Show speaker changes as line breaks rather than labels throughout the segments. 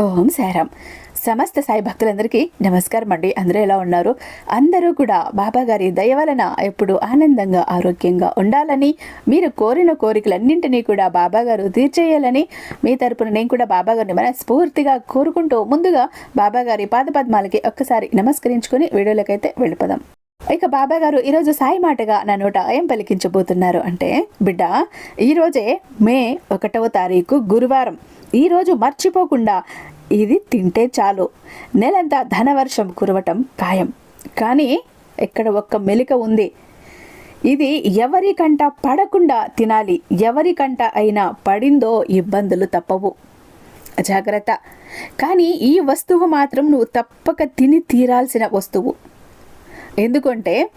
ఓం సారాం సమస్త సాయి భక్తులందరికీ నమస్కారం అండి. అందరూ ఎలా ఉన్నారు? అందరూ కూడా బాబా గారి దయ వలన ఎప్పుడు ఆనందంగా ఆరోగ్యంగా ఉండాలని మీరు కోరిన కోరికలన్నింటినీ కూడా బాబా గారు తీర్చేయాలని మీ తరపున నేను కూడా బాబా గారిని మనస్ఫూర్తిగా కోరుకుంటూ ముందుగా బాబా గారి పాదపద్మాలకి ఒక్కసారి నమస్కరించుకొని వీడియోలకైతే వెళ్ళిపోదాం. ఇక బాబా గారు ఈరోజు సాయి మాటగా నా నోట ఏం పలికించబోతున్నారు అంటే బిడ్డ ఈరోజే మే ఒకటవ తారీఖు గురువారం. ఈరోజు మర్చిపోకుండా ఇది తింటే చాలు. నెలంతా ధనవర్షం కురవటం ఖాయం. కానీ ఇక్కడ ఒక్క మెలిక ఉంది. ఇది ఎవరికంట పడకుండా తినాలి. ఎవరికంట అయినా పడిందో ఇబ్బందులు తప్పవు. జాగ్రత్త. కానీ ఈ వస్తువు మాత్రం నువ్వు తప్పక తిని తీరాల్సిన వస్తువు. ఎందుకంటే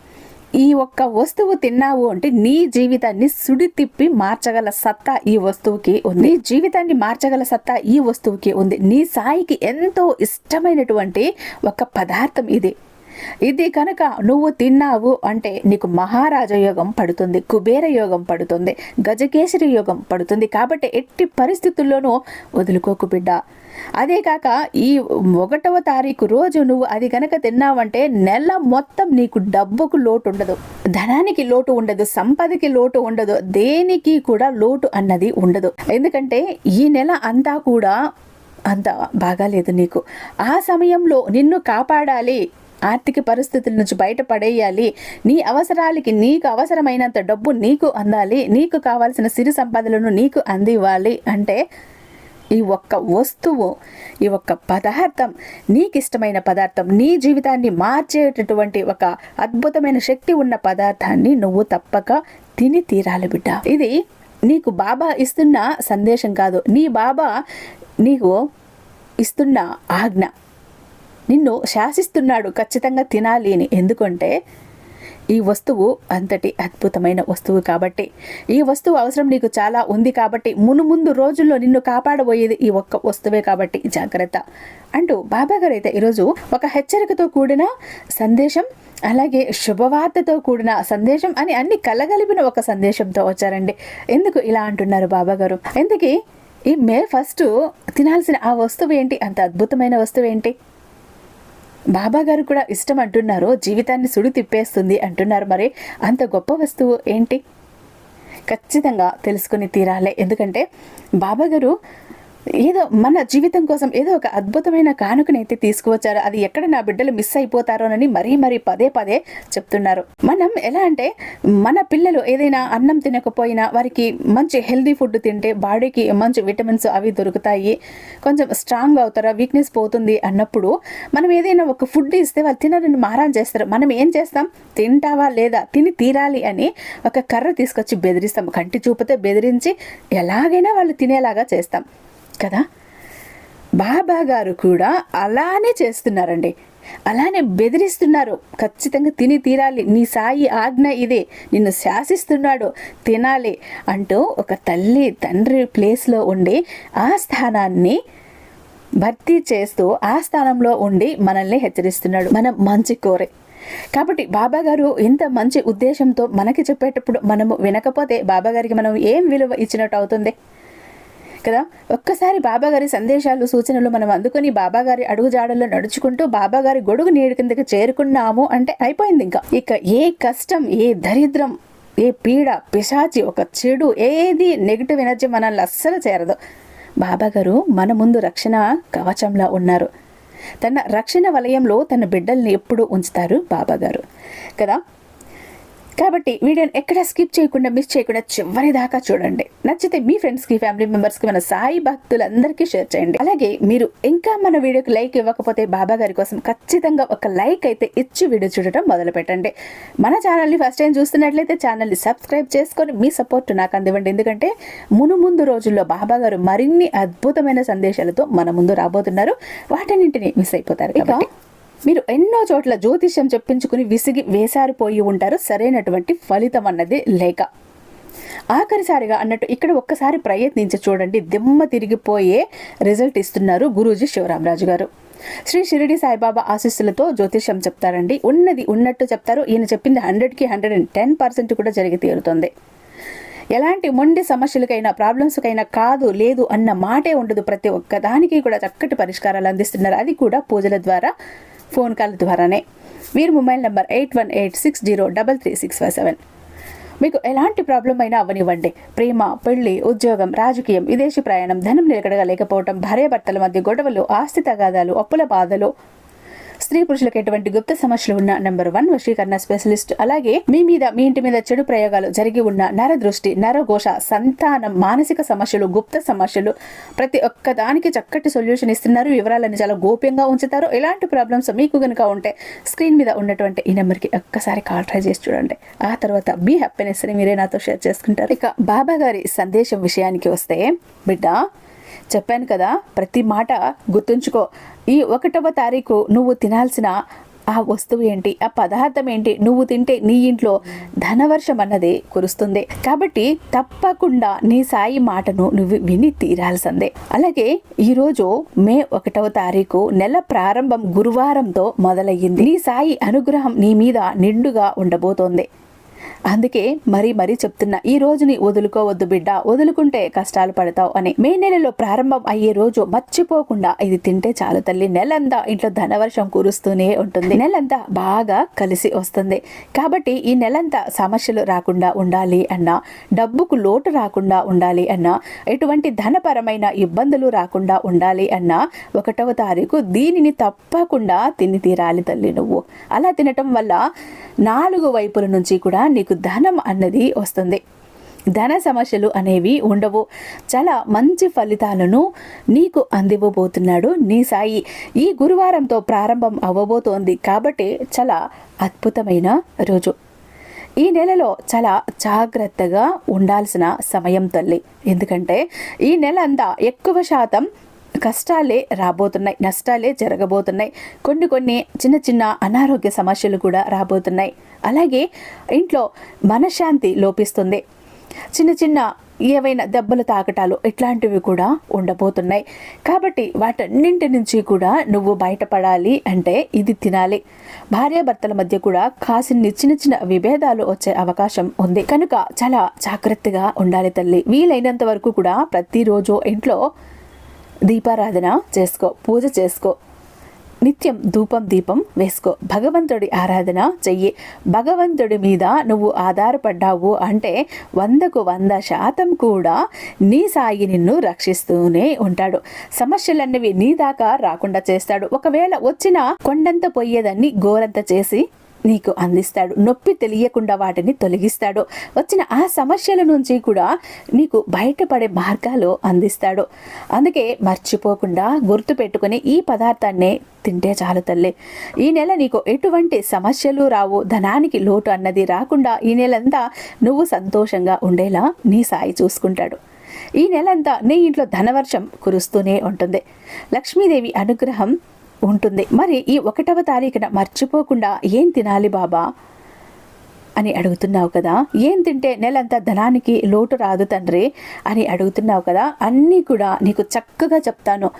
ఈ ఒక్క వస్తువు తిన్నావు అంటే నీ జీవితాన్ని సుడి తిప్పి మార్చగల సత్తా ఈ వస్తువుకి ఉంది. నీ జీవితాన్ని మార్చగల సత్తా ఈ వస్తువుకి ఉంది. నీ సాయికి ఎంతో ఇష్టమైనటువంటి ఒక పదార్థం ఇది. ఇది కనుక నువ్వు తిన్నావు అంటే నీకు మహారాజ యోగం పడుతుంది కుబేర యోగం పడుతుంది గజకేసరి యోగం పడుతుంది కాబట్టి ఎట్టి పరిస్థితుల్లోనూ వదులుకోకు బిడ్డ. అదే కాక ఈ ఒకటవ తారీఖు రోజు నువ్వు అది కనుక తిన్నావంటే నెల మొత్తం నీకు డబ్బుకు లోటు ఉండదు ధనానికి లోటు ఉండదు సంపదకి లోటు ఉండదు దేనికి కూడా లోటు అన్నది ఉండదు. ఎందుకంటే ఈ నెల అంతా కూడా అంత బాగాలేదు నీకు. ఆ సమయంలో నిన్ను కాపాడాలి. ఆర్థిక పరిస్థితుల నుంచి బయటపడేయాలి. నీ అవసరాలకి నీకు అవసరమైనంత డబ్బు నీకు అందాలి. నీకు కావాల్సిన సిరి సంపదలను నీకు అందివ్వాలి. అంటే ఈ ఒక్క వస్తువు ఈ ఒక్క పదార్థం నీకు ఇష్టమైన పదార్థం నీ జీవితాన్ని మార్చేటటువంటి ఒక అద్భుతమైన శక్తి ఉన్న పదార్థాన్ని నువ్వు తప్పక తిని తీరాలి బిడ్డ. ఇది నీకు బాబా ఇస్తున్న సందేశం కాదు. నీ బాబా నీకు ఇస్తున్న ఆజ్ఞ. నిన్ను శాసిస్తున్నాడు ఖచ్చితంగా తినాలి అని. ఎందుకంటే ఈ వస్తువు అంతటి అద్భుతమైన వస్తువు కాబట్టి. ఈ వస్తువు అవసరం నీకు చాలా ఉంది కాబట్టి. మునుముందు రోజుల్లో నిన్ను కాపాడబోయేది ఈ ఒక్క వస్తువే కాబట్టి. జాగ్రత్త. అంటూ బాబా గారు అయితే ఈరోజు ఒక హెచ్చరికతో కూడిన సందేశం అలాగే శుభవార్తతో కూడిన సందేశం అని అన్ని కలగలిపిన ఒక సందేశంతో వచ్చారండి. ఎందుకు ఇలా అంటున్నారు బాబా గారు? ఎందుకు? ఈ మే ఫస్ట్ తినాల్సిన ఆ వస్తువు ఏంటి? అంత అద్భుతమైన వస్తువు ఏంటి? బాబా గారు కూడా ఇష్టం అంటున్నారు జీవితాన్ని సుడి తిప్పేస్తుంది అంటున్నారు. మరి అంత గొప్ప వస్తువు ఏంటి? ఖచ్చితంగా తెలుసుకుని తీరాలే. ఎందుకంటే బాబా గారు ఏదో మన జీవితం కోసం ఏదో ఒక అద్భుతమైన కానుకనైతే తీసుకువచ్చారు. అది ఎక్కడ నా బిడ్డలు మిస్ అయిపోతారోనని మరీ మరీ పదే పదే చెప్తున్నారు. మనం ఎలా అంటే మన పిల్లలు ఏదైనా అన్నం తినకపోయినా వారికి మంచి హెల్దీ ఫుడ్ తింటే బాడీకి మంచి విటమిన్స్ అవి దొరుకుతాయి. కొంచెం స్ట్రాంగ్ అవుతారా వీక్నెస్ పోతుంది అన్నప్పుడు మనం ఏదైనా ఒక ఫుడ్ ఇస్తే వాళ్ళు తినని మారాన్ చేస్తారు. మనం ఏం చేస్తాం? తింటావా లేదా? తిని తీరాలి అని ఒక కర్ర తీసుకొచ్చి బెదిరిస్తాం. కంటి చూపితే బెదిరించి ఎలాగైనా వాళ్ళు తినేలాగా చేస్తాం. కదా? బాబా గారు కూడా అలానే చేస్తున్నారండి. అలానే బెదిరిస్తున్నారు. ఖచ్చితంగా తిని తీరాలి. నీ సాయి ఆజ్ఞ ఇదే. నిన్ను శాసిస్తున్నాడు. తినాలి అంటూ ఒక తల్లి తండ్రి ప్లేస్లో ఉండి ఆ స్థానాన్ని భర్తీ చేస్తూ ఆ స్థానంలో ఉండి మనల్ని హెచ్చరిస్తున్నాడు. మనం మంచి కోరే. కాబట్టి బాబా గారు ఇంత మంచి ఉద్దేశంతో మనకి చెప్పేటప్పుడు మనము వినకపోతే బాబా గారికి మనం ఏం విలువ ఇచ్చినట్టు అవుతుంది? కదా? ఒక్కసారి బాబాగారి సందేశాలు సూచనలు మనం అందుకొని బాబాగారి అడుగుజాడల్లో నడుచుకుంటూ బాబాగారి గొడుగు నీడి కిందకి చేరుకున్నాము అంటే అయిపోయింది ఇంకా. ఇక ఏ కష్టం ఏ దరిద్రం ఏ పీడ పిశాచి ఒక చెడు ఏది నెగిటివ్ ఎనర్జీ మనల్ని అస్సలు చేరదు. బాబాగారు మన ముందు రక్షణ కవచంలా ఉన్నారు. తన రక్షణ వలయంలో తన బిడ్డల్ని ఎప్పుడూ ఉంచుతారు బాబాగారు. కదా? కాబట్టి వీడియోని ఎక్కడ స్కిప్ చేయకుండా మిస్ చేయకుండా చివరి దాకా చూడండి. నచ్చితే మీ ఫ్రెండ్స్కి ఫ్యామిలీ మెంబర్స్కి మన సాయి భక్తులందరికీ షేర్ చేయండి. అలాగే మీరు ఇంకా మన వీడియోకి లైక్ ఇవ్వకపోతే బాబా గారి కోసం ఖచ్చితంగా ఒక లైక్ అయితే ఇచ్చి వీడియో చూడటం మొదలు పెట్టండి మన ఛానల్ని ఫస్ట్ టైం చూస్తున్నట్లయితే ఛానల్ని సబ్స్క్రైబ్ చేసుకొని మీ సపోర్ట్ నాకు అందివ్వండి. ఎందుకంటే మును ముందు రోజుల్లో బాబా గారు మరిన్ని అద్భుతమైన సందేశాలతో మన ముందు రాబోతున్నారు. వాటన్నింటినీ మిస్ అయిపోతారు ఇక మీరు ఎన్నో చోట్ల జ్యోతిష్యం చెప్పించుకుని విసిగి వేసారిపోయి ఉంటారు. సరైనటువంటి ఫలితం అన్నది లేక. ఆఖరిసారిగా అన్నట్టు ఇక్కడ ఒక్కసారి ప్రయత్నించి చూడండి. దిమ్మ తిరిగిపోయే రిజల్ట్ ఇస్తున్నారు గురూజీ శివరామరాజు గారు. శ్రీ షిరిడి సాయిబాబా ఆశీస్సులతో జ్యోతిష్యం చెప్తారండి. ఉన్నది ఉన్నట్టు చెప్తారు. ఈయన చెప్పింది హండ్రెడ్కి హండ్రెడ్ అండ్ టెన్ పర్సెంట్ కూడా జరిగి తీరుతుంది. ఎలాంటి మొండి సమస్యలకైనా ప్రాబ్లమ్స్కైనా కాదు లేదు అన్న మాటే ఉండదు ప్రతి ఒక్క దానికి కూడా చక్కటి పరిష్కారాలు అందిస్తున్నారు. అది కూడా పూజల ద్వారా ఫోన్ కాల్ ద్వారానే. మీరు mobile number eight one eight six zero double three six five seven. మీకు ఎలాంటి ప్రాబ్లం అయినా అవనివ్వండి. ప్రేమ పెళ్ళి ఉద్యోగం రాజకీయం విదేశీ ప్రయాణం ధనం నిలకడగా లేకపోవడం భార్యాభర్తల మధ్య గొడవలు ఆస్తి తగాదాలు అప్పుల బాధలు స్త్రీ పురుషులకు ఎటువంటి గుప్త సమస్యలు ఉన్న నెంబర్ వన్ వశీకరణ స్పెషలిస్ట్ అలాగే మీ మీద మీ ఇంటి మీద చెడు ప్రయోగాలు జరిగి ఉన్న నర దృష్టి నరఘోష సంతానం మానసిక సమస్యలు గుప్త సమస్యలు ప్రతి ఒక్క దానికి చక్కటి సొల్యూషన్ ఇస్తున్నారు. వివరాలను చాలా గోప్యంగా ఉంచుతారు. ఎలాంటి ప్రాబ్లమ్స్ మీకు కనుక ఉంటే స్క్రీన్ మీద ఉన్నటువంటి ఈ నెంబర్కి ఒక్కసారి కాల్ ట్రై చేసి చూడండి. ఆ తర్వాత మీ హ్యాపీనెస్ని మీరే నాతో షేర్ చేసుకుంటారు. ఇక బాబా గారి సందేశం విషయానికి వస్తే బిడ్డ చెప్పాను కదా ప్రతి మాట గుర్తుంచుకో. ఈ ఒకటవ తారీఖు నువ్వు తినాల్సిన ఆ వస్తువు ఏంటి ఆ పదార్థం ఏంటి నువ్వు తింటే నీ ఇంట్లో ధనవర్షం అన్నది కురుస్తుంది. కాబట్టి తప్పకుండా నీ సాయి మాటను నువ్వు విని తీరాల్సిందే. అలాగే ఈరోజు మే ఒకటవ తారీఖు నెల ప్రారంభం గురువారంతో మొదలయ్యింది. నీ సాయి అనుగ్రహం నీ మీద నిండుగా ఉండబోతోంది. అందుకే మరీ మరీ చెప్తున్నా ఈ రోజుని వదులుకోవద్దు బిడ్డ వదులుకుంటే కష్టాలు పడతావు అని. మే నెలలో ప్రారంభం అయ్యే రోజు మర్చిపోకుండా ఇది తింటే చాలు తల్లి. నెలంతా ఇంట్లో ధనవర్షం కురుస్తూనే ఉంటుంది. నెలంతా బాగా కలిసి వస్తుంది. కాబట్టి ఈ నెలంతా సమస్యలు రాకుండా ఉండాలి అన్నా డబ్బుకు లోటు రాకుండా ఉండాలి అన్నా ఎటువంటి ధనపరమైన ఇబ్బందులు రాకుండా ఉండాలి అన్నా ఒకటవ తారీఖు దీనిని తప్పకుండా తిని తీరాలి తల్లి నువ్వు. అలా తినటం వల్ల నాలుగు వైపుల నుంచి కూడా నీకు ధనం అన్నది వస్తుంది. ధన సమస్యలు అనేవి ఉండవు. చాలా మంచి ఫలితాలను నీకు అందివ్వబోతున్నాడు నీ సాయి. ఈ గురువారంతో ప్రారంభం అవ్వబోతోంది కాబట్టి చాలా అద్భుతమైన రోజు. ఈ నెలలో చాలా జాగ్రత్తగా ఉండాల్సిన సమయం తల్లి. ఎందుకంటే ఈ నెల అంతా ఎక్కువ శాతం కష్టాలే రాబోతున్నాయి నష్టాలే జరగబోతున్నాయి. కొన్ని కొన్ని చిన్న చిన్న అనారోగ్య సమస్యలు కూడా రాబోతున్నాయి. అలాగే ఇంట్లో మనశ్శాంతి లోపిస్తుంది. చిన్న చిన్న ఏవైనా దెబ్బలు తాకటాలు ఇట్లాంటివి కూడా ఉండబోతున్నాయి. కాబట్టి వాటన్నింటి నుంచి కూడా నువ్వు బయటపడాలి అంటే ఇది తినాలి. భార్యాభర్తల మధ్య కూడా కాసిన్ని చిన్న చిన్న విభేదాలు వచ్చే అవకాశం ఉంది. కనుక చాలా జాగ్రత్తగా ఉండాలి తల్లి. వీలైనంత వరకు కూడా ప్రతిరోజు ఇంట్లో దీపారాధన చేసుకో పూజ చేసుకో. నిత్యం ధూపం దీపం వేసుకో. భగవంతుడి ఆరాధన చెయ్యి. భగవంతుడి మీద నువ్వు ఆధారపడ్డావు అంటే వందకు వంద శాతం కూడా నీ సాయి నిన్ను రక్షిస్తూనే ఉంటాడు. సమస్యలన్నవి నీ దాకా రాకుండా చేస్తాడు. ఒకవేళ వచ్చిన కొండంత పోయేదాన్ని గోరంత చేసి నీకు అందిస్తాడు. నొప్పి తెలియకుండా వాటిని తొలగిస్తాడు. వచ్చిన ఆ సమస్యల నుంచి కూడా నీకు బయటపడే మార్గాలు అందిస్తాడు. అందుకే మర్చిపోకుండా గుర్తుపెట్టుకుని ఈ పదార్థాన్ని తింటే చాలు తల్లి. ఈ నెల నీకు ఎటువంటి సమస్యలు రావు. ధనానికి లోటు అన్నది రాకుండా ఈ నెలంతా నువ్వు సంతోషంగా ఉండేలా నీ సాయి చూసుకుంటాడు. ఈ నెలంతా నీ ఇంట్లో ధనవర్షం కురుస్తూనే ఉంటుంది. లక్ష్మీదేవి అనుగ్రహం ఉంటుంది. మరి ఈ ఒకటవ తారీఖున మర్చిపోకుండా ఏం తినాలి బాబా? అని అడుగుతున్నావు కదా? ఏం తింటే నెలంతా ధనానికి లోటు రాదు తండ్రి? అని అడుగుతున్నావు కదా? అన్నీ కూడా నీకు చక్కగా చెప్తాను.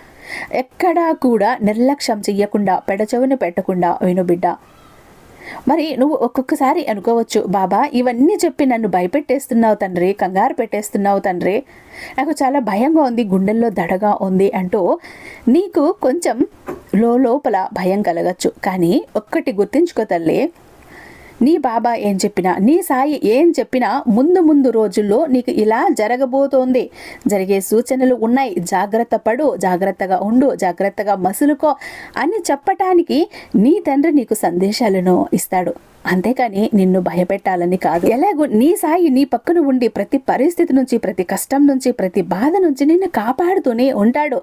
ఎక్కడా కూడా నిర్లక్ష్యం చెయ్యకుండా పెడచెవును పెట్టకుండా విను బిడ్డ. మరి నువ్వు ఒక్కొక్కసారి అనుకోవచ్చు బాబా ఇవన్నీ చెప్పి నన్ను భయపెట్టేస్తున్నావు తండ్రి కంగారు పెట్టేస్తున్నావు తండ్రి. నాకు చాలా భయంగా ఉంది గుండెల్లో దడగా ఉంది అంటూ నీకు కొంచెం లోపల భయం కలగచ్చు. కానీ ఒక్కటి గుర్తించుకో తల్లి నీ బాబా ఏం చెప్పినా నీ సాయి ఏం చెప్పినా ముందు ముందు రోజుల్లో నీకు ఇలా జరగబోతోంది. జరిగే సూచనలు ఉన్నాయి. జాగ్రత్త పడు జాగ్రత్తగా ఉండు జాగ్రత్తగా మసులుకో అని చెప్పటానికి నీ తండ్రి నీకు సందేశాలను ఇస్తాడు. అంతేకాని నిన్ను భయపెట్టాలని కాదు. ఎలాగో నీ సాయి నీ పక్కన ఉండి ప్రతి పరిస్థితి నుంచి ప్రతి కష్టం నుంచి ప్రతి బాధ నుంచి నిన్ను కాపాడుతూనే ఉంటాడు.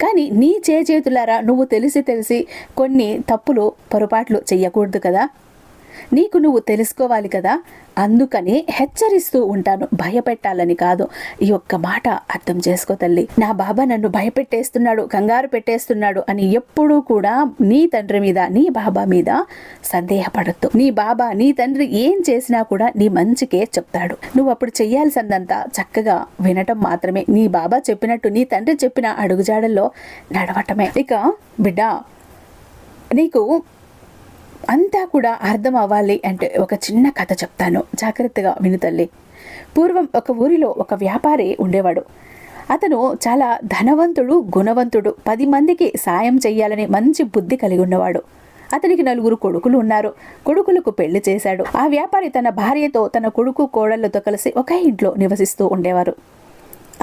కానీ నీ చేతులారా నువ్వు తెలిసి తెలిసి కొన్ని తప్పులు పొరపాట్లు చెయ్యకూడదు కదా? నీకు నువ్వు తెలుసుకోవాలి కదా? అందుకని హెచ్చరిస్తూ ఉంటాను. భయపెట్టాలని కాదు. ఈ ఒక్క మాట అర్థం చేసుకో తల్లి. నా బాబా నన్ను భయపెట్టేస్తున్నాడు కంగారు పెట్టేస్తున్నాడు అని ఎప్పుడూ కూడా నీ తండ్రి మీద నీ బాబా మీద సందేహపడద్దు. నీ బాబా నీ తండ్రి ఏం చేసినా కూడా నీ మంచికే చెప్తాడు. నువ్వు అప్పుడు చెయ్యాల్సిందంతా చక్కగా వినటం మాత్రమే. నీ బాబా చెప్పినట్టు నీ తండ్రి చెప్పిన అడుగుజాడల్లో నడవటమే. ఇక బిడ్డ నీకు అంతా కూడా అర్థం అవ్వాలి అంటే ఒక చిన్న కథ చెప్తాను. జాగ్రత్తగా వినుతల్లి పూర్వం ఒక ఊరిలో ఒక వ్యాపారి ఉండేవాడు. అతను చాలా ధనవంతుడు గుణవంతుడు. పది మందికి సాయం చేయాలని మంచి బుద్ధి కలిగి ఉన్నవాడు. అతనికి నలుగురు కొడుకులు ఉన్నారు. కొడుకులకు పెళ్ళి చేశాడు. ఆ వ్యాపారి తన భార్యతో తన కొడుకు కోడళ్ళతో కలిసి ఒకే ఇంట్లో నివసిస్తూ ఉండేవారు.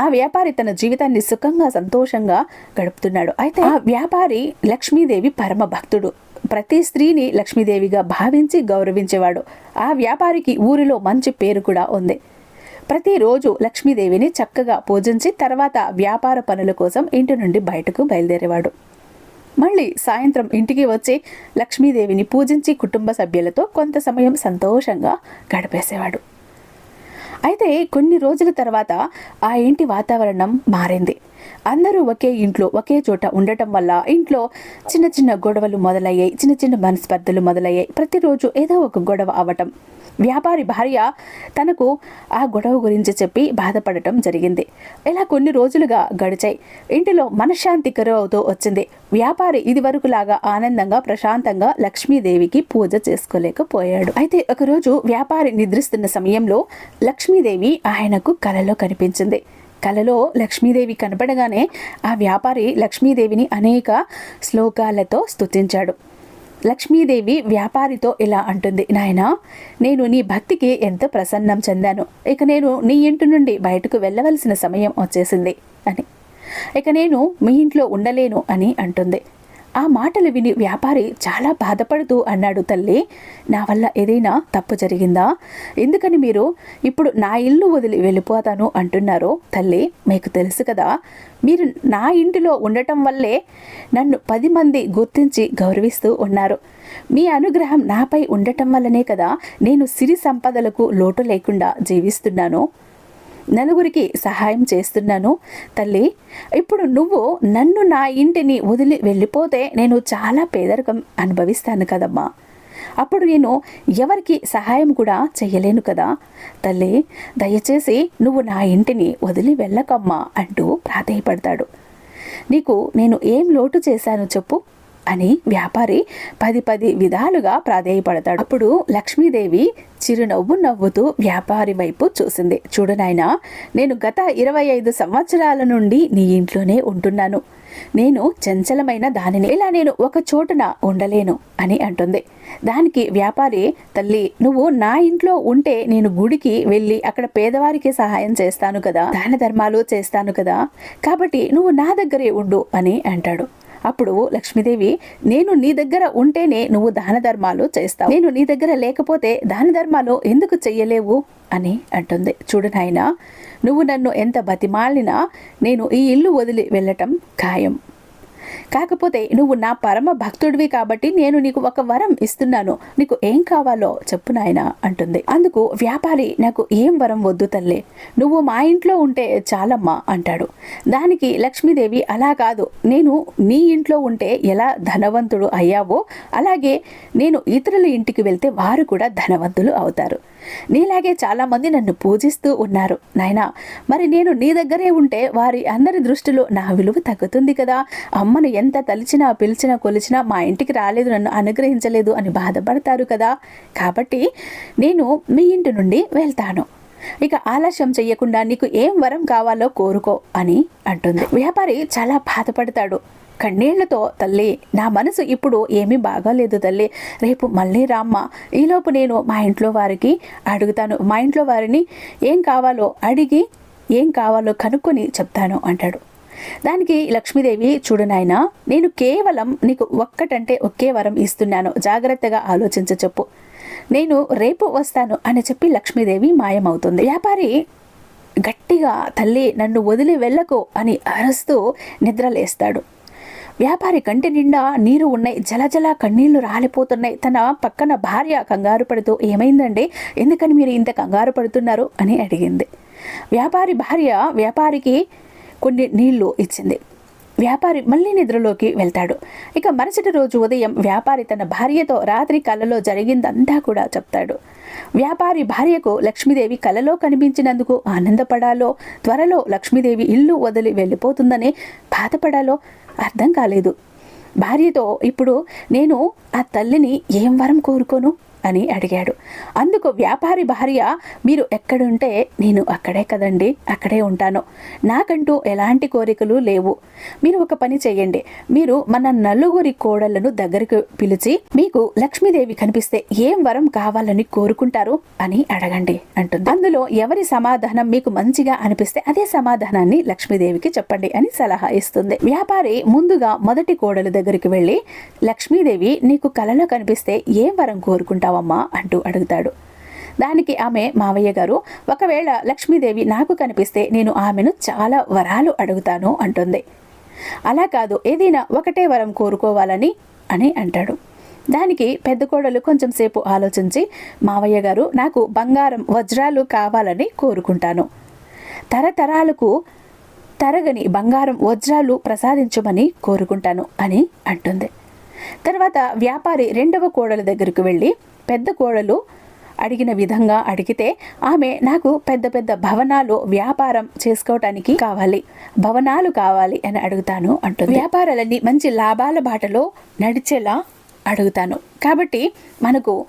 ఆ వ్యాపారి తన జీవితాన్ని సుఖంగా సంతోషంగా గడుపుతున్నాడు. అయితే ఆ వ్యాపారి లక్ష్మీదేవి పరమ భక్తుడు ప్రతి స్త్రీని లక్ష్మీదేవిగా భావించి గౌరవించేవాడు. ఆ వ్యాపారికి ఊరిలో మంచి పేరు కూడా ఉంది. ప్రతిరోజు లక్ష్మీదేవిని చక్కగా పూజించి తర్వాత వ్యాపార పనుల కోసం ఇంటి నుండి బయటకు బయలుదేరేవాడు. మళ్ళీ సాయంత్రం ఇంటికి వచ్చి లక్ష్మీదేవిని పూజించి కుటుంబ సభ్యులతో కొంత సమయం సంతోషంగా గడిపేసేవాడు. అయితే కొన్ని రోజుల తర్వాత ఆ ఇంటి వాతావరణం మారింది. అందరూ ఒకే ఇంట్లో ఒకే చోట ఉండటం వల్ల ఇంట్లో చిన్న చిన్న గొడవలు మొదలయ్యాయి చిన్న చిన్న మనస్పర్ధలు మొదలయ్యాయి. ప్రతిరోజు ఏదో ఒక గొడవ అవటం వ్యాపారి భార్య తనకు ఆ గొడవ గురించి చెప్పి బాధపడటం జరిగింది. ఇలా కొన్ని రోజులుగా గడిచాయి. ఇంటిలో మనశ్శాంతి కరువు వచ్చింది. వ్యాపారి ఇది వరకులాగా ఆనందంగా ప్రశాంతంగా లక్ష్మీదేవికి పూజ చేసుకోలేకపోయాడు. అయితే ఒకరోజు వ్యాపారి నిద్రిస్తున్న సమయంలో లక్ష్మీదేవి ఆయనకు కలలో కనిపించింది. కలలో లక్ష్మీదేవి కనపడగానే ఆ వ్యాపారి లక్ష్మీదేవిని అనేక శ్లోకాలతో స్తుతించాడు. లక్ష్మీదేవి వ్యాపారితో ఇలా అంటుంది నాయన నేను నీ భక్తికి ఎంతో ప్రసన్నం చెందాను. ఇక నేను నీ ఇంటి నుండి బయటకు వెళ్ళవలసిన సమయం వచ్చేసింది అని. ఇక నేను మీ ఇంట్లో ఉండలేను అని అంటుంది. ఆ మాటలు విని వ్యాపారి చాలా బాధపడుతూ అన్నాడు తల్లి నా వల్ల ఏదైనా తప్పు జరిగిందా? ఎందుకని మీరు ఇప్పుడు నా ఇల్లు వదిలి వెళ్ళిపోతాను అంటున్నారో? తల్లి మీకు తెలుసు కదా మీరు నా ఇంటిలో ఉండటం వల్లే నన్ను పది మంది గుర్తించి గౌరవిస్తూ ఉన్నారు. మీ అనుగ్రహం నాపై ఉండటం వల్లనే కదా నేను సిరి సంపదలకు లోటు లేకుండా జీవిస్తున్నాను. నలుగురికి సహాయం చేస్తున్నాను. తల్లి ఇప్పుడు నువ్వు నన్ను నా ఇంటిని వదిలి వెళ్ళిపోతే నేను చాలా పేదరికం అనుభవిస్తాను కదమ్మా. అప్పుడు నేను ఎవరికి సహాయం కూడా చేయలేను కదా. తల్లి దయచేసి నువ్వు నా ఇంటిని వదిలి వెళ్ళకమ్మా అంటూ ప్రాధేయపడతాడు. నీకు నేను ఏం లోటు చేశాను చెప్పు. అని వ్యాపారి పది పది విధాలుగా ప్రాధేయపడతాడు. అప్పుడు లక్ష్మీదేవి చిరునవ్వు నవ్వుతూ వ్యాపారి వైపు చూసింది. చూడు నాయన నేను గత ఇరవై ఐదు సంవత్సరాల నుండి నీ ఇంట్లోనే ఉంటున్నాను. నేను చంచలమైన దానిని ఇలా నేను ఒక చోటున ఉండలేను అని అంటుంది. దానికి వ్యాపారి తల్లి నువ్వు నా ఇంట్లో ఉంటే నేను గుడికి వెళ్ళి అక్కడ పేదవారికి సహాయం చేస్తాను కదా దాన ధర్మాలు చేస్తాను కదా కాబట్టి నువ్వు నా దగ్గరే ఉండు అని అంటాడు. అప్పుడు లక్ష్మీదేవి నేను నీ దగ్గర ఉంటేనే నువ్వు దాన ధర్మాలు చేస్తావు. నేను నీ దగ్గర లేకపోతే దాన ధర్మాలు ఎందుకు చెయ్యలేవు? అని అంటుంది. చూడు నాయన నువ్వు నన్ను ఎంత బతిమాలినా నేను ఈ ఇల్లు వదిలి వెళ్ళటం ఖాయం. కాకపోతే నువ్వు నా పరమ భక్తుడివి కాబట్టి నేను నీకు ఒక వరం ఇస్తున్నాను. నీకు ఏం కావాలో చెప్పు నాయన అంటుంది. అందుకు వ్యాపారి నాకు ఏం వరం వద్దు తల్లే. నువ్వు మా ఇంట్లో ఉంటే చాలమ్మా అంటాడు. దానికి లక్ష్మీదేవి అలా కాదు. నేను నీ ఇంట్లో ఉంటే ఎలా ధనవంతుడు అయ్యావో అలాగే నేను ఇతరుల ఇంటికి వెళ్తే వారు కూడా ధనవంతులు అవుతారు. నీలాగే చాలామంది నన్ను పూజిస్తూ ఉన్నారు. నాయనా మరి నేను నీ దగ్గరే ఉంటే వారి అందరి దృష్టిలో నా విలువ తగ్గుతుంది కదా. అమ్మను ఎంత తలిచినా పిలిచినా కొలిచినా మా ఇంటికి రాలేదు నన్ను అనుగ్రహించలేదు అని బాధపడతారు కదా. కాబట్టి నేను మీ ఇంటి నుండి వెళ్తాను. ఇక ఆలస్యం చెయ్యకుండా నీకు ఏం వరం కావాలో కోరుకో అని అంటుంది. వ్యాపారి చాలా బాధపడతాడు. కన్నీళ్ళతో తల్లి నా మనసు ఇప్పుడు ఏమీ బాగాలేదు తల్లి. రేపు మళ్ళీ రామ్మ. ఈలోపు నేను మా ఇంట్లో వారికి అడుగుతాను. మా ఇంట్లో వారిని ఏం కావాలో అడిగి ఏం కావాలో కనుక్కొని చెప్తాను అంటాడు. దానికి లక్ష్మీదేవి చూడు నాయన నేను కేవలం నీకు ఒక్కటంటే ఒకే వరం ఇస్తున్నాను. జాగ్రత్తగా ఆలోచించ చెప్పు. నేను రేపు వస్తాను అని చెప్పి లక్ష్మీదేవి మాయమవుతుంది. వ్యాపారి గట్టిగా తల్లి నన్ను వదిలి వెళ్ళకు అని అరుస్తూ నిద్రలేస్తాడు. వ్యాపారి కంటి నిండా నీరు ఉన్నాయి. జలజల కన్నీళ్ళు రాలిపోతున్నాయి. తన పక్కన భార్య కంగారు పడుతూ ఏమైందండి? ఎందుకని మీరు ఇంత కంగారు పడుతున్నారు? అని అడిగింది. వ్యాపారి భార్య వ్యాపారికి కొన్ని నీళ్ళు ఇచ్చింది. వ్యాపారి మళ్ళీ నిద్రలోకి వెళ్తాడు. ఇక మరుసటి రోజు ఉదయం వ్యాపారి తన భార్యతో రాత్రి కలలో జరిగిందంతా కూడా చెప్తాడు. వ్యాపారి భార్యకు లక్ష్మీదేవి కలలో కనిపించినందుకు ఆనందపడాలో త్వరలో లక్ష్మీదేవి ఇల్లు వదిలి వెళ్ళిపోతుందని బాధపడాలో అర్థం కాలేదు. భార్యతో ఇప్పుడు నేను ఆ తల్లిని ఏం వరం కోరుకోను? అని అడిగాడు. అందుకు వ్యాపారి భార్య మీరు ఎక్కడుంటే నేను అక్కడే కదండి అక్కడే ఉంటాను. నాకంటూ ఎలాంటి కోరికలు లేవు. మీరు ఒక పని చేయండి. మీరు మన నలుగురి కోడళ్ళను దగ్గరికి పిలిచి మీకు లక్ష్మీదేవి కనిపిస్తే ఏం వరం కావాలని కోరుకుంటారు అని అడగండి అంటుంది. అందులో ఎవరి సమాధానం మీకు మంచిగా అనిపిస్తే అదే సమాధానాన్ని లక్ష్మీదేవికి చెప్పండి అని సలహా ఇస్తుంది. వ్యాపారి ముందుగా మొదటి కోడలు దగ్గరికి వెళ్ళి లక్ష్మీదేవి నీకు కలలో కనిపిస్తే ఏం వరం పెట్టావమ్మా అంటూ అడుగుతాడు. దానికి ఆమె మావయ్య గారు ఒకవేళ లక్ష్మీదేవి నాకు కనిపిస్తే నేను ఆమెను చాలా వరాలు అడుగుతాను అంటుంది. అలా కాదు ఏదైనా ఒకటే వరం కోరుకోవాలని అని అంటాడు. దానికి పెద్ద కోడలు కొంచెం సేపు ఆలోచించి మావయ్య గారు నాకు బంగారం వజ్రాలు కావాలని కోరుకుంటాను. తరతరాలకు తరగని బంగారం వజ్రాలు ప్రసాదించమని కోరుకుంటాను అని అంటుంది. తర్వాత వ్యాపారి రెండవ కోడల దగ్గరకు వెళ్ళి పెద్ద కోడలు అడిగిన విధంగా అడిగితే ఆమె నాకు పెద్ద పెద్ద భవనాలు వ్యాపారం చేసుకోవటానికి కావాలి. భవనాలు కావాలి అని అడుగుతాను అంటుంది. వ్యాపారాలన్నీ మంచి లాభాల బాటలో నడిచేలా అడుగుతాను. కాబట్టి మనకు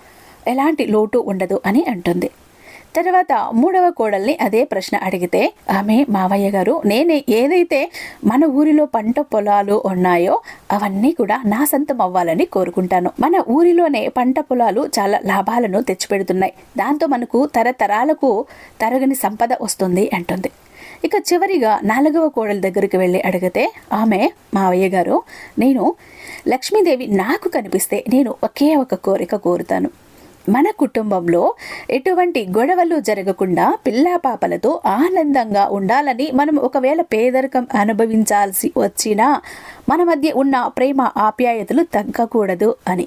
ఎలాంటి లోటు ఉండదు అని అంటుంది. తర్వాత మూడవ కోడల్ని అదే ప్రశ్న అడిగితే ఆమె మావయ్య గారు నేనే ఏదైతే మన ఊరిలో పంట పొలాలు ఉన్నాయో అవన్నీ కూడా నా సొంతం అవ్వాలని కోరుకుంటాను. మన ఊరిలోనే పంట పొలాలు చాలా లాభాలను తెచ్చిపెడుతున్నాయి. దాంతో మనకు తరతరాలకు తరగని సంపద వస్తుంది అంటుంది. ఇక చివరిగా నాలుగవ కోడల దగ్గరికి వెళ్ళి అడిగితే ఆమె మావయ్య గారు నేను లక్ష్మీదేవి నాకు కనిపిస్తే నేను ఒకే ఒక కోరిక కోరుతాను. మన కుటుంబంలో ఎటువంటి గొడవలు జరగకుండా పిల్లా పాపలతో ఆనందంగా ఉండాలని మనం ఒకవేళ పేదరికం అనుభవించాల్సి వచ్చినా మన మధ్య ఉన్న ప్రేమ ఆప్యాయతలు తగ్గకూడదు అని.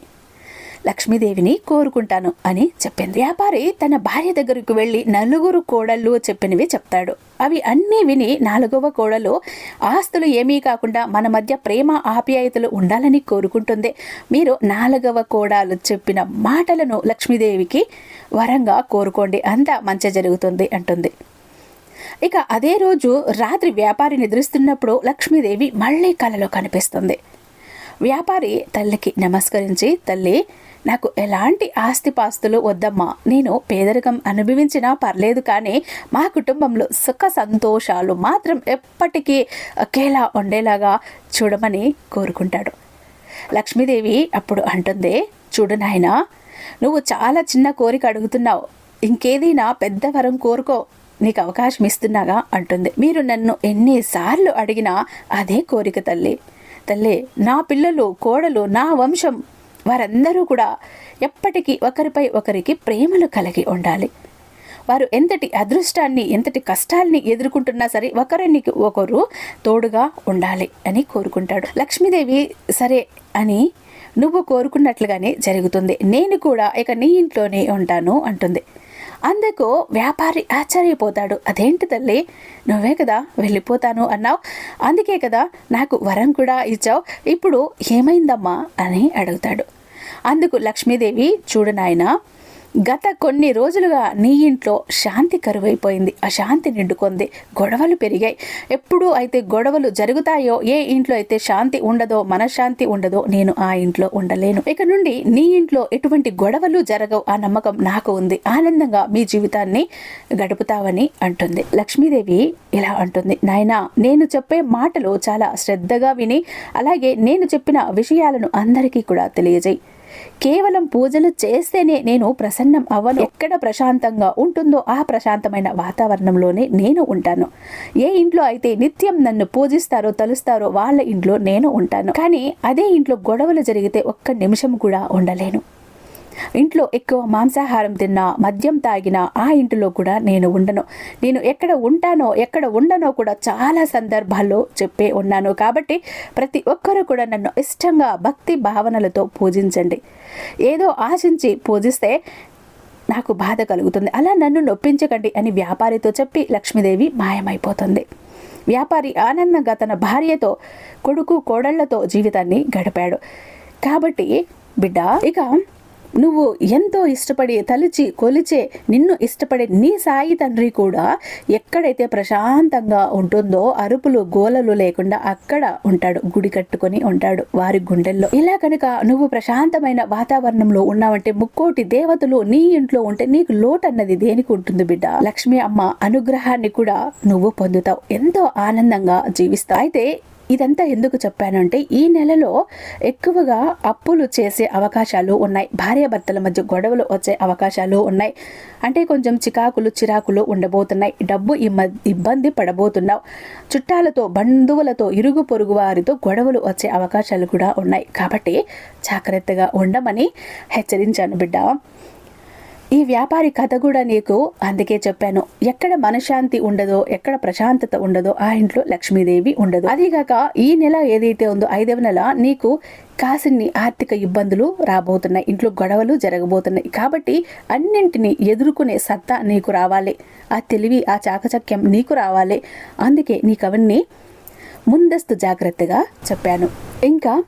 లక్ష్మీదేవిని కోరుకుంటాను అని చెప్పింది. వ్యాపారి తన భార్య దగ్గరకు వెళ్ళి నలుగురు కోడళ్ళు చెప్పినవి చెప్తాడు. అవి అన్నీ విని నాలుగవ కోడలు ఆస్తులు ఏమీ కాకుండా మన మధ్య ప్రేమ ఆప్యాయతలు ఉండాలని కోరుకుంటుంది. మీరు నాలుగవ కోడలు చెప్పిన మాటలను లక్ష్మీదేవికి వరంగా కోరుకోండి అంతా మంచి జరుగుతుంది అంటుంది. ఇక అదే రోజు రాత్రి వ్యాపారి నిద్రిస్తున్నప్పుడు లక్ష్మీదేవి మళ్ళీ కలలో కనిపిస్తుంది. వ్యాపారి తల్లికి నమస్కరించి తల్లి నాకు ఎలాంటి ఆస్తిపాస్తులు వద్దమ్మా. నేను పేదరికం అనుభవించినా పర్లేదు కానీ మా కుటుంబంలో సుఖ సంతోషాలు మాత్రం ఎప్పటికీ ఒకేలా ఉండేలాగా చూడమని కోరుకుంటాడు. లక్ష్మీదేవి అప్పుడు అంటుంది చూడు నాయన నువ్వు చాలా చిన్న కోరిక అడుగుతున్నావు. ఇంకేదైనా పెద్ద వరం కోరుకో. నీకు అవకాశం ఇస్తున్నాగా అంటుంది. మీరు నన్ను ఎన్నిసార్లు అడిగినా అదే కోరిక తల్లి. తల్లే నా పిల్లలు కోడలు నా వంశం వారందరూ కూడా ఎప్పటికీ ఒకరిపై ఒకరికి ప్రేమలు కలిగి ఉండాలి. వారు ఎంతటి అదృష్టాన్ని ఎంతటి కష్టాల్ని ఎదుర్కొంటున్నా సరే ఒకరికి ఒకరు తోడుగా ఉండాలి అని కోరుకుంటాడు. లక్ష్మీదేవి సరే అని నువ్వు కోరుకున్నట్లుగానే జరుగుతుంది. నేను కూడా ఇక నీ ఇంట్లోనే ఉంటాను అంటుంది. అందుకు వ్యాపారి ఆశ్చర్యపోతాడు. అదేంటి తల్లి? నువ్వే కదా వెళ్ళిపోతాను అన్నావు. అందుకే కదా నాకు వరం కూడా ఇచ్చావు. ఇప్పుడు ఏమైందమ్మా? అని అడుగుతాడు. అందుకు లక్ష్మీదేవి చూడు నాయనా గత కొన్ని రోజులుగా నీ ఇంట్లో శాంతి కరువైపోయింది. అశాంతి నిండుకొంది. గొడవలు పెరిగాయి. ఎప్పుడు అయితే గొడవలు జరుగుతాయో ఏ ఇంట్లో అయితే శాంతి ఉండదో మనశ్శాంతి ఉండదో నేను ఆ ఇంట్లో ఉండలేను. ఇక నుండి నీ ఇంట్లో ఎటువంటి గొడవలు జరగవు ఆ నమ్మకం నాకు ఉంది. ఆనందంగా మీ జీవితాన్ని గడుపుతావని అంటుంది. లక్ష్మీదేవి ఇలా అంటుంది. నాయనా నేను చెప్పే మాటలు చాలా శ్రద్ధగా విని అలాగే నేను చెప్పిన విషయాలను అందరికీ కూడా తెలియజేయి. కేవలం పూజలు చేస్తేనే నేను ప్రసన్నం అవ్వను. ఎక్కడ ప్రశాంతంగా ఉంటుందో ఆ ప్రశాంతమైన వాతావరణంలోనే నేను ఉంటాను. ఏ ఇంట్లో అయితే నిత్యం నన్ను పూజిస్తారో తలుస్తారో వాళ్ళ ఇంట్లో నేను ఉంటాను. కానీ అదే ఇంట్లో గొడవలు జరిగితే ఒక్క నిమిషం కూడా ఉండలేను. ఇంట్లో ఎక్కువ మాంసాహారం తిన్నా మద్యం తాగినా ఆ ఇంటిలో కూడా నేను ఉండను. నేను ఎక్కడ ఉంటానో ఎక్కడ ఉండనో కూడా చాలా సందర్భాల్లో చెప్పే ఉన్నాను. కాబట్టి ప్రతి ఒక్కరూ కూడా నన్ను ఇష్టంగా భక్తి భావనలతో పూజించండి. ఏదో ఆశించి పూజిస్తే నాకు బాధ కలుగుతుంది. అలా నన్ను నొప్పించకండి అని వ్యాపారితో చెప్పి లక్ష్మీదేవి మాయమైపోతుంది. వ్యాపారి ఆనందంగా తన భార్యతో కొడుకు కోడళ్ళతో జీవితాన్ని గడిపాడు. కాబట్టి బిడ్డ ఇక నువ్వు ఎంతో ఇష్టపడి తలిచి కొలిచే నిన్ను ఇష్టపడే నీ సాయి తండ్రి కూడా ఎక్కడైతే ప్రశాంతంగా ఉంటుందో అరుపులు గోలలు లేకుండా అక్కడ ఉంటాడు గుడి కట్టుకొని ఉంటాడు వారి గుండెల్లో. ఇలా కనుక నువ్వు ప్రశాంతమైన వాతావరణంలో ఉన్నావంటే ముక్కోటి దేవతలు నీ ఇంట్లో ఉంటే నీకు లోటు అన్నది దేనికి ఉంటుంది బిడ్డ? లక్ష్మీ అమ్మ అనుగ్రహాన్ని కూడా నువ్వు పొందుతావు. ఎంతో ఆనందంగా జీవిస్తావు. అయితే ఇదంతా ఎందుకు చెప్పానంటే ఈ నెలలో ఎక్కువగా అప్పులు చేసే అవకాశాలు ఉన్నాయి. భార్యాభర్తల మధ్య గొడవలు వచ్చే అవకాశాలు ఉన్నాయి. అంటే కొంచెం చికాకులు చిరాకులు ఉండబోతున్నాయి. డబ్బు ఇబ్బంది పడబోతున్నావు. చుట్టాలతో బంధువులతో ఇరుగు పొరుగు వారితో గొడవలు వచ్చే అవకాశాలు కూడా ఉన్నాయి. కాబట్టి జాగ్రత్తగా ఉండమని హెచ్చరించాను బిడ్డ. ఈ వ్యాపారి కథ కూడా నీకు అందుకే చెప్పాను. ఎక్కడ మనశాంతి ఉండదో ఎక్కడ ప్రశాంతత ఉండదో ఆ ఇంట్లో లక్ష్మీదేవి ఉండదు. అదీగాక ఈ నెల ఏదైతే ఉందో ఐదవ నెల నీకు కాసిన్ని ఆర్థిక ఇబ్బందులు రాబోతున్నాయి. ఇంట్లో గొడవలు జరగబోతున్నాయి. కాబట్టి అన్నింటినీ ఎదుర్కొనే సత్తా నీకు రావాలి. ఆ తెలివి ఆ చాకచక్యం నీకు రావాలి. అందుకే నీకు అవన్నీ ముందస్తు జాగ్రత్తగా చెప్పాను. ఇంకా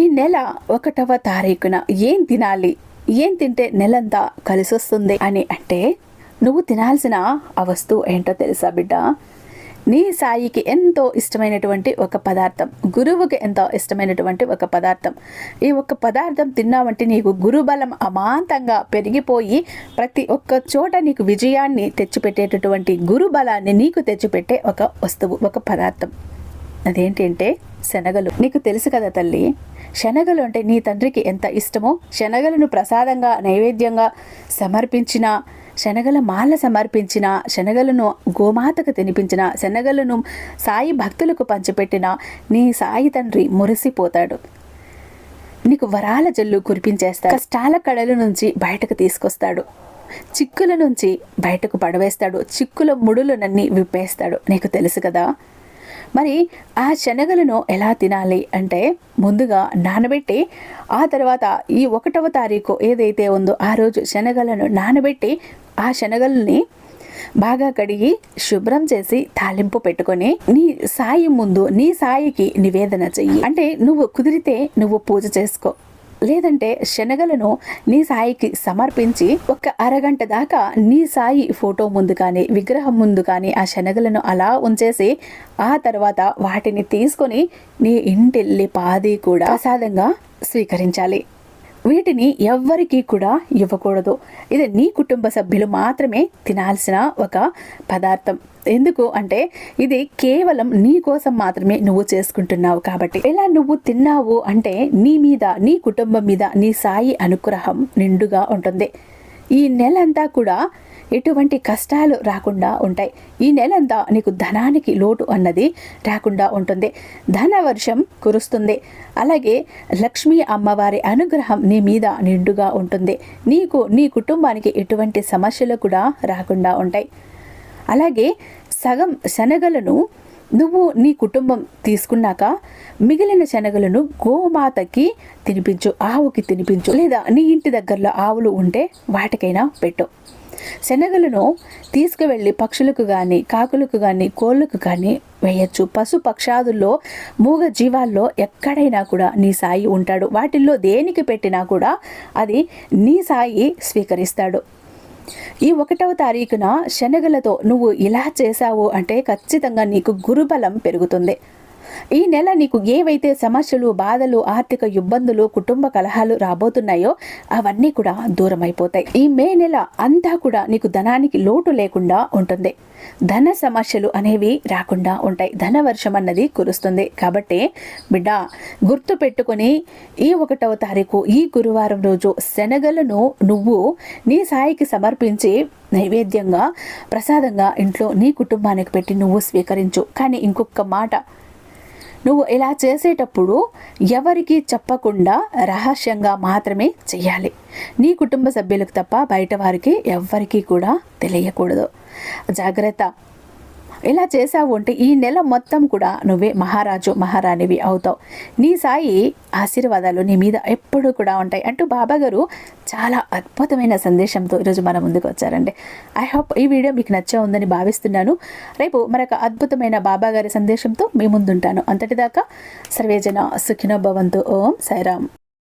ఈ నెల ఒకటవ తారీఖున ఏం తినాలి? ఏం తింటే నెలంతా కలిసొస్తుంది అని అంటే నువ్వు తినాల్సిన ఆ వస్తువు ఏంటో తెలుసా బిడ్డ? నీ సాయికి ఎంతో ఇష్టమైనటువంటి ఒక పదార్థం గురువుకి ఎంతో ఇష్టమైనటువంటి ఒక పదార్థం. ఈ ఒక్క పదార్థం తిన్నావంటే నీకు గురుబలం అమాంతంగా పెరిగిపోయి ప్రతి ఒక్క చోట నీకు విజయాన్ని తెచ్చిపెట్టేటటువంటి గురుబలాన్ని నీకు తెచ్చిపెట్టే ఒక వస్తువు ఒక పదార్థం. అదేంటంటే శనగలు. నీకు తెలుసు కదా తల్లి శనగలు అంటే నీ తండ్రికి ఎంత ఇష్టమో శనగలను ప్రసాదంగా నైవేద్యంగా సమర్పించిన శనగల మాల సమర్పించిన శనగలను గోమాతకు తినిపించిన శనగలను సాయి భక్తులకు పంచిపెట్టిన నీ సాయి తండ్రి మురిసిపోతాడు. నీకు వరాల జల్లు కురిపించేస్తాడు. కష్టాల కడల నుంచి బయటకు తీసుకొస్తాడు. చిక్కుల నుంచి బయటకు పడవేస్తాడు. చిక్కుల ముడులనన్నీ విప్పేస్తాడు. నీకు తెలుసు కదా మరి ఆ శనగలను ఎలా తినాలి అంటే ముందుగా నానబెట్టి ఆ తర్వాత ఈ ఒకటవ తారీఖు ఏదైతే ఉందో ఆ రోజు శనగలను నానబెట్టి ఆ శనగల్ని బాగా కడిగి శుభ్రం చేసి తాలింపు పెట్టుకొని నీ సాయి ముందు నీ సాయికి నివేదన చెయ్యి. అంటే నువ్వు కుదిరితే నువ్వు పూజ చేసుకో. లేదంటే శనగలను నీ సాయికి సమర్పించి ఒక అరగంట దాకా నీ సాయి ఫోటో ముందు కానీ విగ్రహం ముందు కానీ ఆ శనగలను అలా ఉంచేసి ఆ తర్వాత వాటిని తీసుకొని నీ ఇంటిల్లి పాది కూడా ప్రసాదంగా స్వీకరించాలి. వీటిని ఎవ్వరికీ కూడా ఇవ్వకూడదు. ఇది నీ కుటుంబ సభ్యులు మాత్రమే తినాల్సిన ఒక పదార్థం. ఎందుకు అంటే ఇది కేవలం నీ కోసం మాత్రమే నువ్వు చేసుకుంటున్నావు కాబట్టి. ఇలా నువ్వు తిన్నావు అంటే నీ మీద నీ కుటుంబం మీద నీ సాయి అనుగ్రహం నిండుగా ఉంటుంది. ఈ నెలంతా కూడా ఎటువంటి కష్టాలు రాకుండా ఉంటాయి. ఈ నెలంతా నీకు ధనానికి లోటు అన్నది రాకుండా ఉంటుంది. ధన వర్షం కురుస్తుంది. అలాగే లక్ష్మీ అమ్మవారి అనుగ్రహం నీ మీద నిండుగా ఉంటుంది. నీకు నీ కుటుంబానికి ఎటువంటి సమస్యలు కూడా రాకుండా ఉంటాయి. అలాగే సగం శనగలను నువ్వు నీ కుటుంబం తీసుకున్నాక మిగిలిన శనగలను గోమాతకి తినిపించు ఆవుకి తినిపించు లేదా నీ ఇంటి దగ్గరలో ఆవులు ఉంటే వాటికైనా పెట్టు. శనగలను తీసుకువెళ్ళి పక్షులకు కానీ కాకులకు కానీ కోళ్ళకు కానీ వేయచ్చు. పశు పక్షాదుల్లో మూగ జీవాల్లో ఎక్కడైనా కూడా నీ సాయి ఉంటాడు. వాటిల్లో దేనికి పెట్టినా కూడా అది నీ సాయి స్వీకరిస్తాడు. ఈ ఒకటవ తారీఖున శనగలతో నువ్వు ఇలా చేశావు అంటే ఖచ్చితంగా నీకు గురుబలం పెరుగుతుంది. ఈ నెల నీకు ఏవైతే సమస్యలు బాధలు ఆర్థిక ఇబ్బందులు కుటుంబ కలహాలు రాబోతున్నాయో అవన్నీ కూడా దూరం అయిపోతాయి ఈ మే నెల అంతా కూడా నీకు ధనానికి లోటు లేకుండా ఉంటుంది. ధన సమస్యలు అనేవి రాకుండా ఉంటాయి. ధన వర్షం అన్నది కురుస్తుంది. కాబట్టి బిడ్డ గుర్తు పెట్టుకుని ఈ ఒకటవ తారీఖు ఈ గురువారం రోజు శనగలను నువ్వు నీ సాయికి సమర్పించి నైవేద్యంగా ప్రసాదంగా ఇంట్లో నీ కుటుంబానికి పెట్టి నువ్వు స్వీకరించు. కానీ ఇంకొక మాట నువ్వు ఇలా చేసేటప్పుడు ఎవరికి చెప్పకుండా రహస్యంగా మాత్రమే చెయ్యాలి. నీ కుటుంబ సభ్యులకు తప్ప బయట వారికి ఎవ్వరికీ కూడా తెలియకూడదు. జాగ్రత్త. ఇలా చేశావు అంటే ఈ నెల మొత్తం కూడా నువ్వే మహారాజు మహారాణివి అవుతావు. నీ సాయి ఆశీర్వాదాలు నీ మీద ఎప్పుడూ కూడా ఉంటాయి. అంటూ బాబా గారు చాలా అద్భుతమైన సందేశంతో ఈరోజు మన ముందుకు వచ్చారండి. ఐ హోప్ ఈ వీడియో మీకు నచ్చే ఉందని భావిస్తున్నాను. రేపు మరొక అద్భుతమైన బాబా గారి సందేశంతో మీ ముందుంటాను. అంతటిదాకా సర్వేజన సుఖినో భవంతు. ఓం సాయిరామ్.